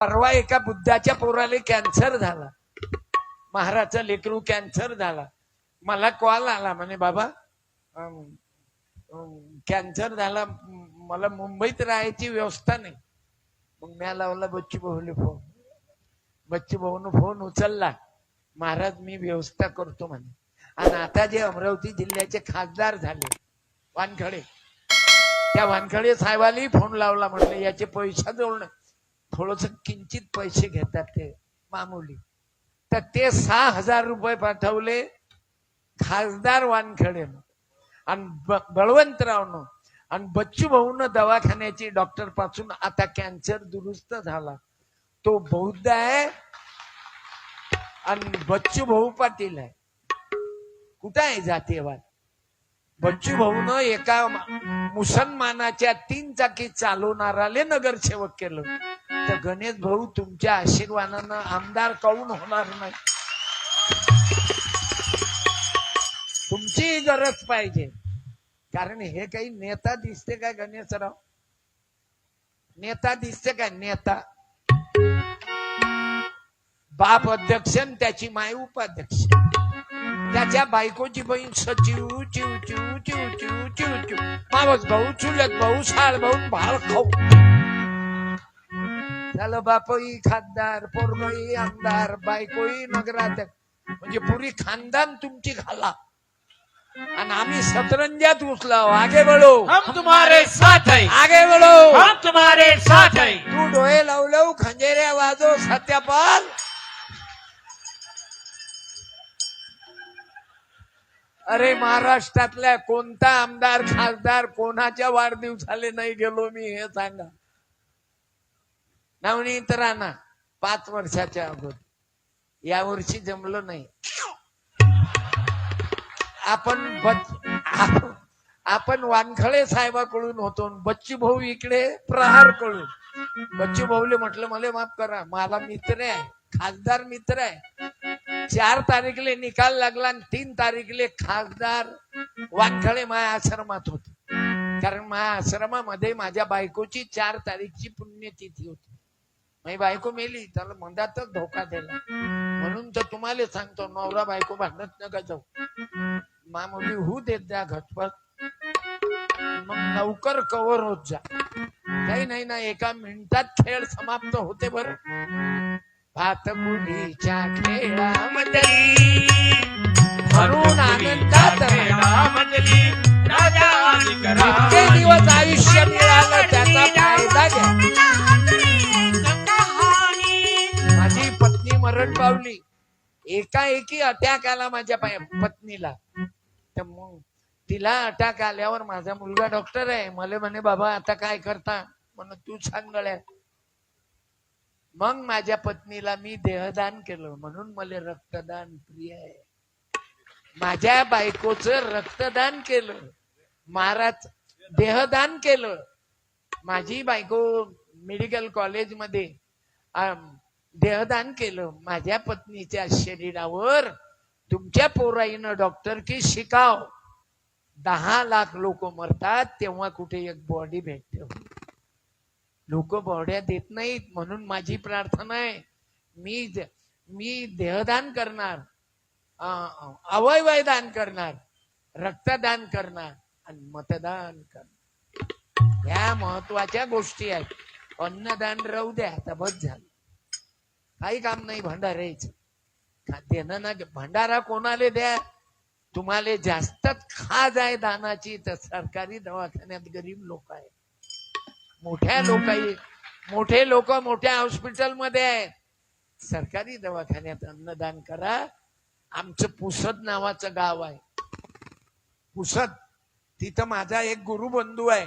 परवा एका बुद्धाच्या पोराला कॅन्सर झाला. महाराजचा लेकरू कॅन्सर झाला. मला कॉल आला म्हणे बाबा कॅन्सर झाला. मला मुंबईत राहायची व्यवस्था नाही. मग म्या लावला बच्चू भाऊने फोन बच्चू भाऊन फोन उचलला. महाराज मी व्यवस्था करतो म्हणे. आणि आता जे अमरावती जिल्ह्याचे खासदार झाले वानखडे. त्या वानखडे साहेबालाही फोन लावला म्हटलं याचे पैसा जोडणं. थोडस किंचित पैसे घेतात ते मामुली. तर ते सहा हजार रुपये पाठवले खासदार वानखेडे आणि बळवंतरावनं. आणि बच्चू भाऊन दवाखान्याची डॉक्टरपासून आता कॅन्सर दुरुस्त झाला. तो बौद्ध आहे आणि बच्चू भाऊ पाटील आहे. कुठं आहे जातीयवाद? बच्चू भाऊन एका मुसलमानाच्या तीन चाकी चालवणाराले नगरसेवक केलं. तर गणेश भाऊ तुमच्या आशीर्वादानं आमदार काऊन होणार नाही? तुमची गरज पाहिजे. कारण हे काही नेता दिसते काय गणेशराव? नेता दिसते काय नेता? बाप अध्यक्ष आणि त्याची माय उपाध्यक्ष. त्याच्या बायकोची बहीण सचिव चिव चिव चिव चिव चिव चिव. मावस भाऊ चुलत भाऊ साळ भाऊ भाळ खाऊ. झालं बापही खासदार पोरगही आमदार बायकोही नगराध्यक्ष. म्हणजे पुरी खानदान तुमची घाला. आणि आम्ही सतरंजात घुसलो. आगे हम तुम्हारे साथ हैं. आगे हम तुम्हारे साथ हैं. तू डोळे लावलव खंजेऱ्या वाजव सत्यापाल. अरे महाराष्ट्रातल्या कोणता आमदार खासदार कोणाच्या वाढदिवसाले नाही गेलो मी हे सांगा. नवनीत राणा पाच वर्षाच्या अगोदर. या वर्षी जमलो नाही. आपण बच आपण वानखळे साहेबाकडून होतो बच्ची बच्चू भाऊ इकडे प्रहारकडून बच्चू भाऊले म्हटलं मला माफ करा मला मित्र आहे खासदार मित्र आहे. चार तारीखले निकाल लागला आणि तीन तारीखले खासदार वानखळे माया आश्रमात होते. कारण माझ्या आश्रमामध्ये माझ्या बायकोची चार तारीखची पुण्यतिथी होती. माझी बायको मेली त्याला मधातच धोका दिला. म्हणून तर तुम्हाला सांगतो नवरा बायको भांडत नका जाऊ. मामुली होऊ देत द्या घटपट. मग लवकर कव्हर होत जा. काही नाही ना एका मिनिटात खेळ समाप्त होते बर. भात मुलीच्या खेळामधली म्हणून आनंदात राहा. राजा दिवस आयुष्य मिळालं त्याचा फायदा घ्या. पावली. एकाएकी अटॅक आला माझ्या पत्नीला. तर मग तिला अटॅक आल्यावर माझा मुलगा डॉक्टर आहे. मला म्हणे बाबा आता काय करता? म्हण तू सांग गळ्या मग माझ्या पत्नीला मी देहदान केलं. म्हणून मला रक्तदान प्रिय आहे. माझ्या बायकोचं रक्तदान केलं. महाराज देहदान केलं. माझी बायको मेडिकल कॉलेजमध्ये देहदान केलं. माझ्या पत्नीच्या शरीरावर तुमच्या पोराईनं डॉक्टर की शिकाव. दहा लाख लोक मरतात तेव्हा कुठे एक बॉडी भेटते. लोक बॉड्या देत नाहीत म्हणून माझी प्रार्थना आहे. मी मी देहदान करणार. अं, अवयवय दान करणार. रक्तदान करणार आणि मतदान करणार. ह्या महत्त्वाच्या गोष्टी आहेत. अन्नदान राहू द्या आता बस झालं. काही काम नाही भंडारायचं देणं ना भंडारा कोणाला द्या? तुम्हाला जास्तच खाज आहे दानाची तर सरकारी दवाखान्यात गरीब लोक आहेत. मोठ्या लोक मोठे लोक मोठ्या हॉस्पिटलमध्ये आहेत. सरकारी दवाखान्यात अन्नदान करा. आमचं पुसद नावाचं गाव आहे. पुसद तिथं माझा एक गुरुबंधू आहे.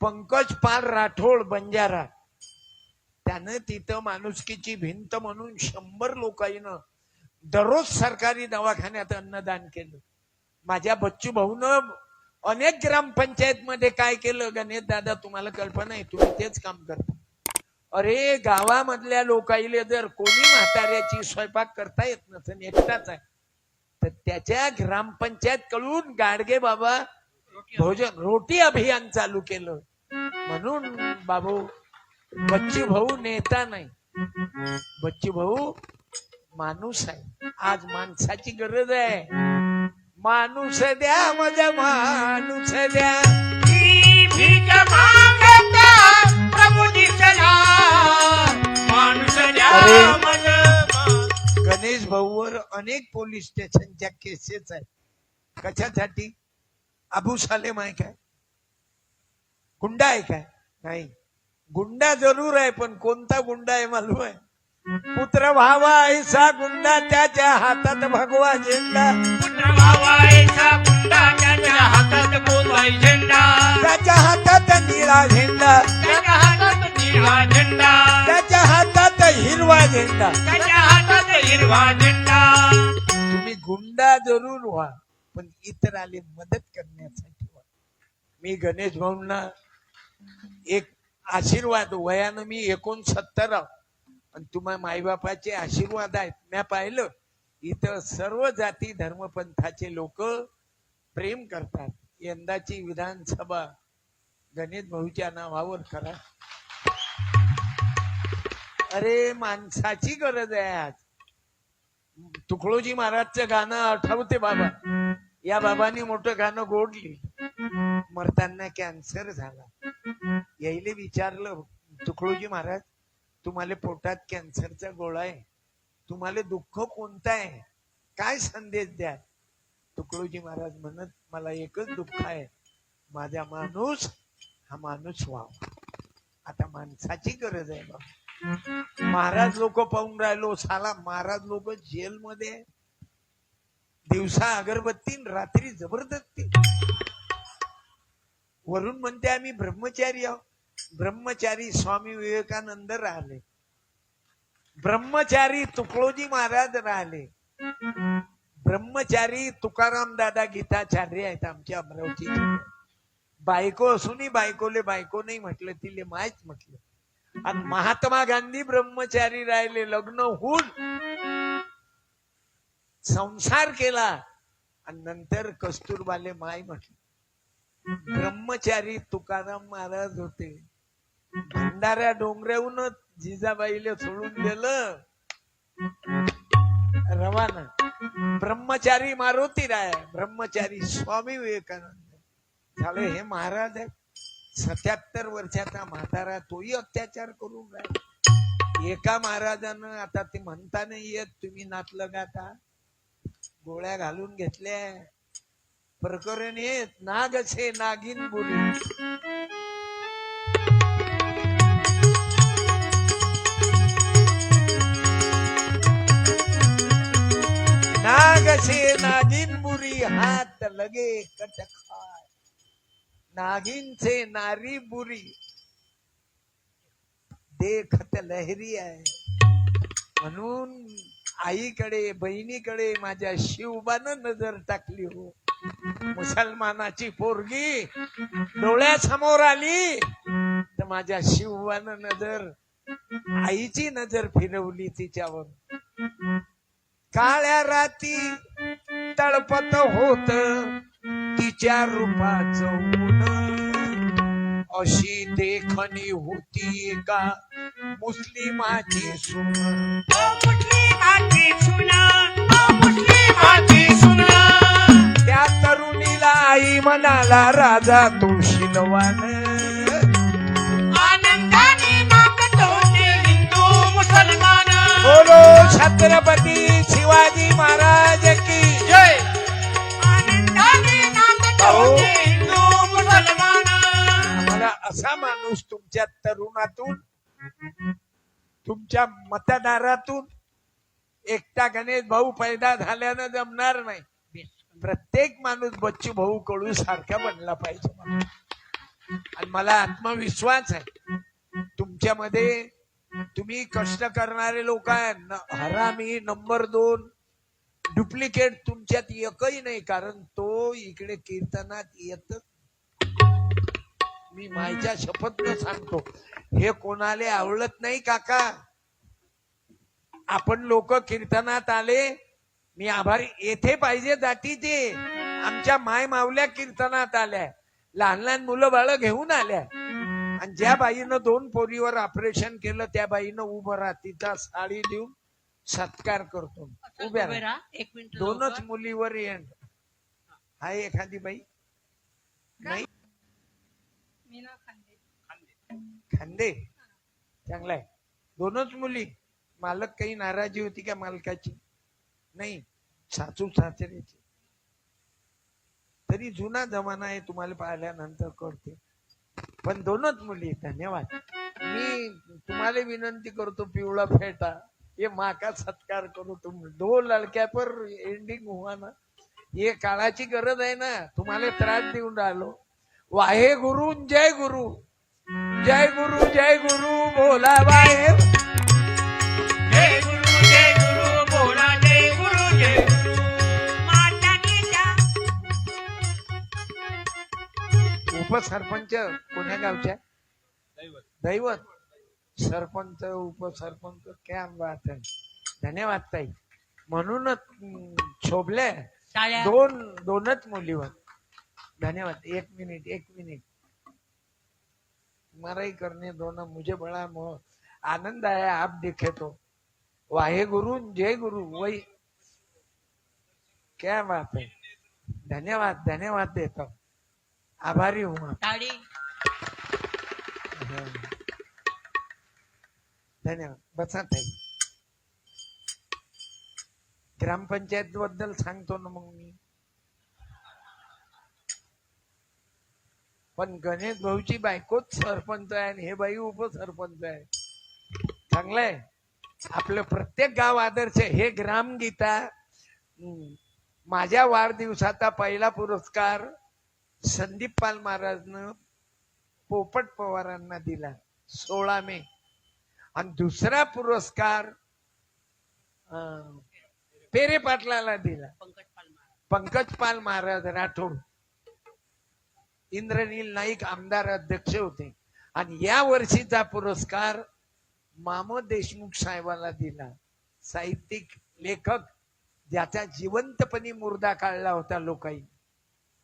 पंकज पाल राठोड बंजारा. त्यानं तिथं माणुसकीची भिंत म्हणून शंभर लोकांनं दररोज सरकारी दवाखान्यात अन्नदान केलं. माझ्या बच्चू भाऊनं अनेक ग्रामपंचायत मध्ये काय केलं गणेश दादा तुम्हाला कल्पना आहे तुम्ही तेच काम करता. अरे गावामधल्या लोकाईले जर कोणी म्हाताऱ्याची स्वयंपाक करता येत नसेल एकटाच आहे. तर त्याच्या ग्रामपंचायत कडून गाडगे बाबा भोजन रोटी अभियान चालू केलं. म्हणून बाबू बच्चू भाऊ नेता नाही. बच्चू भाऊ माणूस आहे. आज माणसाची गरज आहे. माणूस द्या माझा माणूस द्या. भीक मागता माणूस गणेश भाऊवर अनेक पोलीस स्टेशनच्या केसेस आहेत. कशासाठी? अबू सालेम आहे काय? गुंडा आहे काय? नाही. गुंडा जरूर आहे पण कोणता गुंडा आहे मालूम आहे? पुत्र व्हावा ऐसा गुंडा त्याच्या हातात भगवा झेंडा. पुत्र भावायचा गुंडा त्याच्या हातात बोलवाय झेंडा. त्याच्या हातात निळा झेंडा. त्याच्या हातात निळा झेंडा. त्याच्या हातात हिरवा झेंडा. त्याच्या हातात हिरवा झेंडा. तुम्ही गुंडा जरूर व्हा पण इतराले मदत करण्यासाठी व्हा. मी गणेश भाऊंना एक आशीर्वाद वयानं मी एकोणसत्तर आणि तुम्हा माईबापाचे आशीर्वाद आहेत. मी पाहिलं इथं सर्व जाती धर्मपंथाचे लोक प्रेम करतात. यंदाची विधानसभा गणेश भाऊच्या नावावर करा. अरे माणसाची गरज आहे आज. तुकडोजी महाराजचं गाणं आठवते बाबा. या बाबांनी मोठं गाणं गोडली. मरताना कॅन्सर झाला. यायले विचारलं तुकडोजी महाराज तुम्हाला पोटात कॅन्सरचा गोळा आहे. तुम्हाला दुःख कोणतं आहे? काय संदेश द्या तुकडोजी महाराज म्हणत मला एकच दुःख आहे. माझा माणूस हा माणूस व्हावा आता माणसाची गरज आहे बाबा. महाराज लोक पाहून राहिलो साला महाराज लोक जेलमध्ये. दिवसा अगरबत्ती रात्री जबरदस्ती. वरून म्हणते आम्ही ब्रह्मचारी आहोत. ब्रह्मचारी स्वामी विवेकानंद राहिले. ब्रह्मचारी तुकडोजी महाराज राहिले. ब्रह्मचारी तुकाराम दादा गीताचार्य आहेत आमच्या अमरावती बायको असूनही बायकोले बायको नाही म्हटलं तिले माहीत म्हटलं. आणि महात्मा गांधी ब्रह्मचारी राहिले लग्न होऊन संसार केला. आणि नंतर कस्तुरबाले माय म्हटलं. ब्रह्मचारी तुकाराम महाराज होते. भंडाऱ्या डोंगऱ्याहूनच जिजाबाईले सोडून दिलं. रवाना. ब्रह्मचारी मारुती राय ब्रह्मचारी स्वामी विवेकानंद. झाले हे महाराज आहे सत्याहत्तर वर्षाचा म्हातारा तोही अत्याचार करून राय एका महाराजानं आता ते म्हणता नाही येत तुम्ही नातलं गाता गोळ्या घालून घेतल्या. प्रकरण येत नागसे नागिन बुरी नागसे नागिन बुरी हात लगे कटखाय नागिनचे नारी बुरी. देखत लहरी आहे. म्हणून आईकडे बहिणीकडे माझ्या शिवबानं नजर टाकली हो. मुसलमानाची पोरगी डोळ्यासमोर आली. तर माझ्या शिववान नजर आईची नजर फिरवली तिच्यावर. काळ्या राती तळपत होत तिच्या रूपाच ऊन. अशी देखणी होती का मुस्लिमाची सुन. मुस्लिमाची सुना मुस्लिमाची सुना. तरुणीला आई म्हणाला राजा तू शिलवान. आनंदाने नाचत होते हिंदू मुसलमान. बोलो छत्रपती शिवाजी महाराज की जय. आनंदाने हिंदू मुसलमान. आम्हाला असा माणूस तुमच्या तरुणातून तुमच्या मतदारातून एकटा गणेश भाऊ पैदा झाल्यानं जमणार नाही. प्रत्येक माणूस बच्चू भाऊ कडू सारखा बनला पाहिजे आणि मला आत्मविश्वास आहे. तुमच्यामध्ये तुम्ही कष्ट करणारे लोक आहे. हरामी नंबर दोन. डुप्लिकेट तुमच्यात एकही नाही कारण तो इकडे कीर्तनात येत. मी माझ्या शपथ सांगतो. हे कोणाला आवडत नाही काका? आपण लोक कीर्तनात आले मी आभारी. येथे पाहिजे जातीचे आमच्या माय मावल्या कीर्तनात आल्या. लहान लहान मुलं बाळ घेऊन आल्या. आणि ज्या बाईनं दोन पोरीवर ऑपरेशन केलं त्या बाईनं उभं राहा. तिचा साडी देऊन सत्कार करतो. उभ्या उभे राहा. राहा. एक मिनिट दोनच. मुलीवर एंड आहे एखादी बाई? नाही? खांदे? चांगलाय. दोनच मुली. मालक काही नाराजी होती का मालकाची? नाही सासू सासऱ्याची तरी जुना जमाना आहे तुम्हाला पाहिल्यानंतर कळते. पण दोनच मुली धन्यवाद. मी तुम्हाला विनंती करतो पिवळा फेटा. हे माका सत्कार करू तुम दो लडक्या पर एंडिंग हुआ ना. हे काळाची गरज आहे ना. तुम्हाला त्रास देऊन राहिलो. वाहे गुरु जय गुरु. जय गुरु जय गुरु. बोला वाहे उपसरपंच कोण्या गावच्या? दैवत. सरपंच उपसरपंच क्या बात आहे धन्यवाद ताई. म्हणूनच शोभले टाळ्या. दोन दोनच मुलीवर. धन्यवाद. एक मिनिट एक मिनिट. तुम्हारा ही करने दो ना मुझे बड़ा मोह आनंद आया आप देखे तो. वाहे गुरु जय गुरु वही. क्या बात है. धन्यवाद धन्यवाद देता हूँ. आभारी हूँ आप. धन्यवाद बसा ताई ग्रामपंचायत बद्दल सांगतो ना मग मी पण गणेश भाऊची बायकोच सरपंच आहे आणि हे बाई उपसरपंच आहे. चांगलंय आपलं प्रत्येक गाव आदर्श. हे ग्रामगीता हम्म, माझ्या वाढदिवसाचा पहिला पुरस्कार संदीप पाल महाराजनं पोपट पवारांना दिला सोळा मे. आणि दुसरा पुरस्कार पेरे पाटलाला दिला. पंकज पाल महाराज राठोड. इंद्रनील नाईक आमदार अध्यक्ष होते. आणि या वर्षीचा पुरस्कार मामो देशमुख साहेबाला दिला. साहित्यिक लेखक ज्याचा जिवंतपणी मुर्दा काढला होता लोकांनी.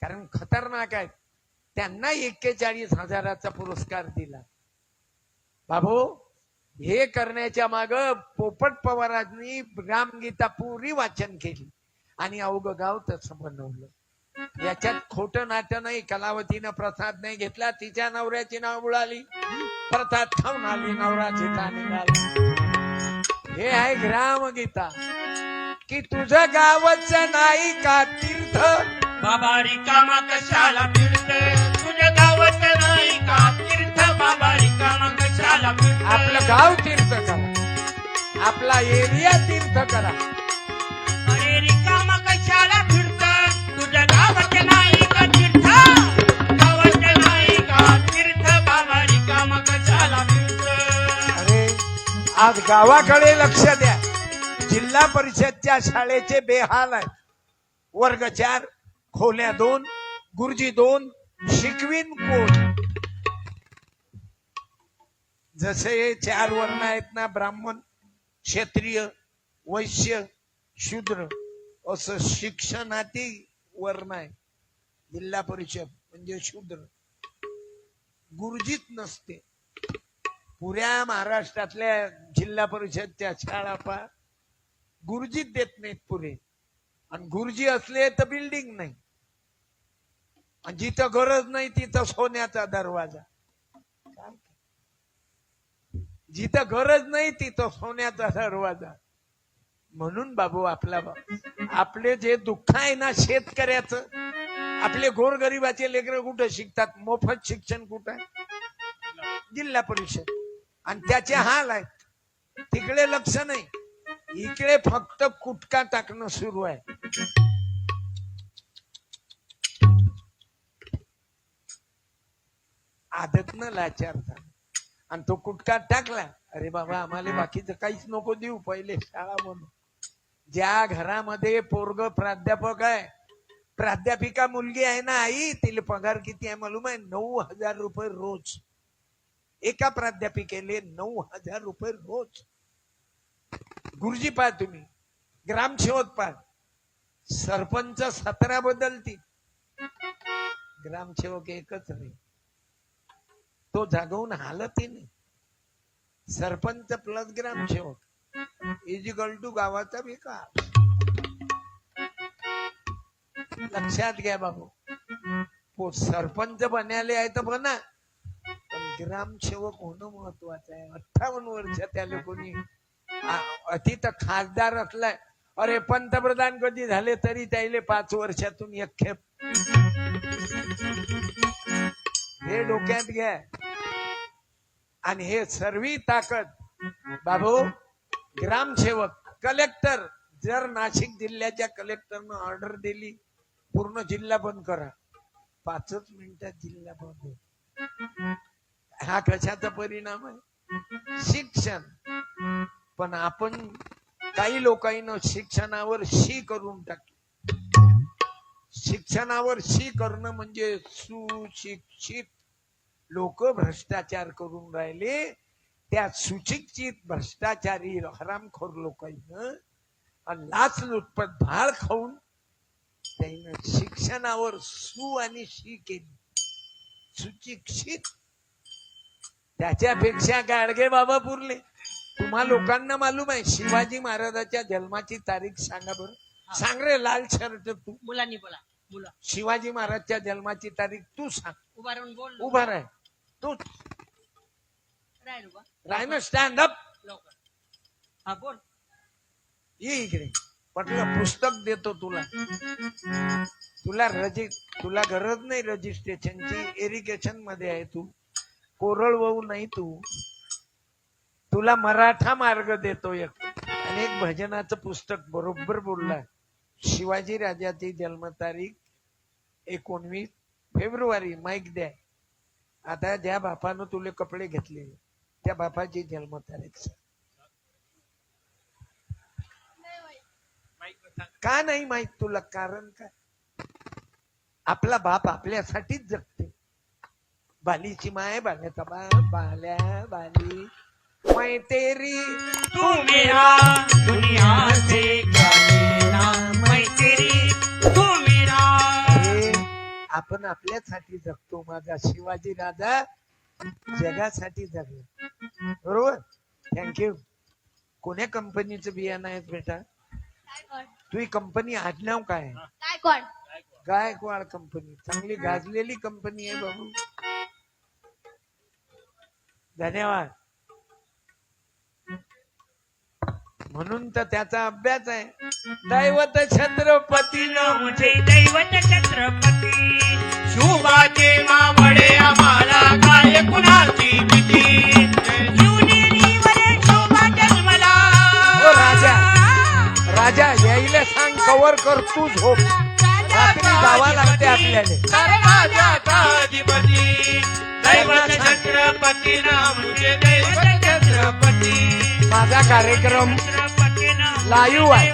कारण खतरनाक आहेत. त्यांना एक्केचाळीस हजाराचा पुरस्कार दिला. बाबू हे करण्याच्या माग पोपट पवारांनी रामगीता पुरी वाचन केली आणि अवघं गाव तसं बनवलं. याच्यात खोट नाटं नाही कलावतीनं प्रसाद नाही घेतला तिच्या नवऱ्याची नाव उडाली प्रसाद खाऊन आली नवरा चिता निघाला हे आहे ग्रामगीता की तुझं गावच नाही का तीर्थ? बाबा रिकामा कशाला फिरते? तुझ्या गावात नाही का? तीर्थ बाबा रिकामा कशाला फिरते? आपलं गाव तीर्थ करा. आपला एरिया तीर्थ करा. अरे रिकामा कशाला फिरत? तुझ्या गावात नाही का तीर्थ? गावात नाही का? तीर्थ बाबा रिकामा कशाला फिरत? अरे आज गावाकडे लक्ष द्या. जिल्हा परिषदच्या शाळेचे बेहाल आहेत. वर्ग चार. खोल्या दोन गुरुजी दोन शिकवीन कोण? जसे चार वर्ण आहेत ना ब्राह्मण क्षत्रिय वैश्य शूद्र असं शिक्षणाती वर्ण आहे. जिल्हा परिषद म्हणजे शूद्र. गुरुजीत नसते. पुऱ्या महाराष्ट्रातल्या जिल्हा परिषदच्या शाळा पा गुरुजीत देत नाहीत पुरे. आणि गुरुजी असले तर बिल्डिंग नाही. जिथं गरज नाही तिथं सोन्याचा दरवाजा. जिथं गरज नाही तिथं सोन्याचा दरवाजा. म्हणून बाबू आपला बा- आपले जे दुःख आहे ना शेतकऱ्याचं आपले गोरगरिबाचे लेकरं कुठं शिकतात? मोफत शिक्षण कुठं आहे? जिल्हा परिषद. आणि त्याचे हाल आहेत. तिकडे लक्ष नाही. इकडे फक्त कुटका टाकणं सुरू आहे. आदतनं लाचारता. आणि तो कुटका टाकला अरे बाबा आम्हाला बाकीचं काहीच नको देऊ पहिले शाळा म्हणून. ज्या घरामध्ये पोरग प्राध्यापक आहे प्राध्यापिका मुलगी आहे ना आई तिला पगार किती आहे मालूम आहे? नऊ हजार रुपये रोज. एका प्राध्यापिकेले नऊ हजार रुपये रोज. गुरुजी पहा तुम्ही ग्रामसेवक पहा. सरपंच सतरा बदलतील. ग्रामसेवक एकच नाही तो जागवून हालतही नाही. सरपंच प्लस ग्रामसेवक. इजिकल टू गावाचा विकास. लक्षात घ्या बाबू. सरपंच बनायले आहे तर बना. पण ग्रामसेवक होणं महत्वाचं आहे. अठ्ठावन्न वर्ष त्याला कोणी अति तर खासदार असलाय अरे पंतप्रधान कधी झाले तरी त्याले पाच वर्षातून एक खेप. हे डोक्यात घ्या. आणि हे सर्वी ताकद बाबू ग्रामसेवक कलेक्टर जर नाशिक जिल्ह्याच्या कलेक्टरनं ऑर्डर दिली पूर्ण जिल्हा बंद करा. पाचच मिनिटात जिल्हा बंद हा कशाचा परिणाम आहे? शिक्षण. पण आपण काही लोकांना शिक्षणावर शी करून टाकली. शिक्षणावर शी करणं म्हणजे सुशिक्षित लोक भ्रष्टाचार करून राहिले. त्या सुशिक्षित भ्रष्टाचारी हरामखोर लोकांना लाच लुटपत भाळ खाऊन त्यानं शिक्षणावर सु आणि शी केली. सुशिक्षित. त्याच्यापेक्षा गाडगे बाबा पुरले. तुम्हा लोकांना मालूम आहे शिवाजी महाराजाच्या जन्माची तारीख सांगा बरं. सांग रे लाल शर्ट तू. मुलांनी बोला. शिवाजी महाराजच्या जन्माची तारीख तू सांग. उभा राहून बोल उभा राह. तू राहील उभा राह ना स्टँड अप लवकर. हा बोल. ये इकडे. म्हटलं पुस्तक देतो तुला. तुला रजि तुला गरज नाही रजिस्ट्रेशनची. इरिगेशनमध्ये आहे तू. कोरळ वाहू नाही तू. तुला मराठा मार्ग देतो एक. आणि एक भजनाचं पुस्तक बरोबर बोलला. शिवाजी राजाची जन्मतारीख एकोणवीस फेब्रुवारी माईक द्या. आता ज्या बापानं तुले कपडे घेतले त्या बापाची जन्मतारीख का नाही माहीत तुला? कारण काय? आपला बाप आपल्यासाठीच जगते बालीची माय बाल्याचा बाप बाल्या बाली. मैतेरी तेरी दुनिया से आपण आपल्यासाठी जगतो. माझा शिवाजी राजा जगासाठी जगला. बरोबर? थँक्यू कोण्या कंपनीचं बियाणं आहे बेटा? तुझी कंपनी आडनाव काय? गायकवाड. गायकवाड कंपनी चांगली गाजलेली कंपनी आहे बाबू. धन्यवाद. म्हणून तर त्याचा अभ्यास आहे. दैवत छत्रपती न मुझे दैवत छत्रपती. शुभाचे मावडे आम्हाला काय कुणाची भीती? ओ राजा राजा यायला सांग कवर कर तू झोप. रात्री जावा लागते आपल्याला. राजाचा अधिपती दैवत छत्रपती ना दैवत छत्रपती. माझा कार्यक्रम लाईव्ह आहे.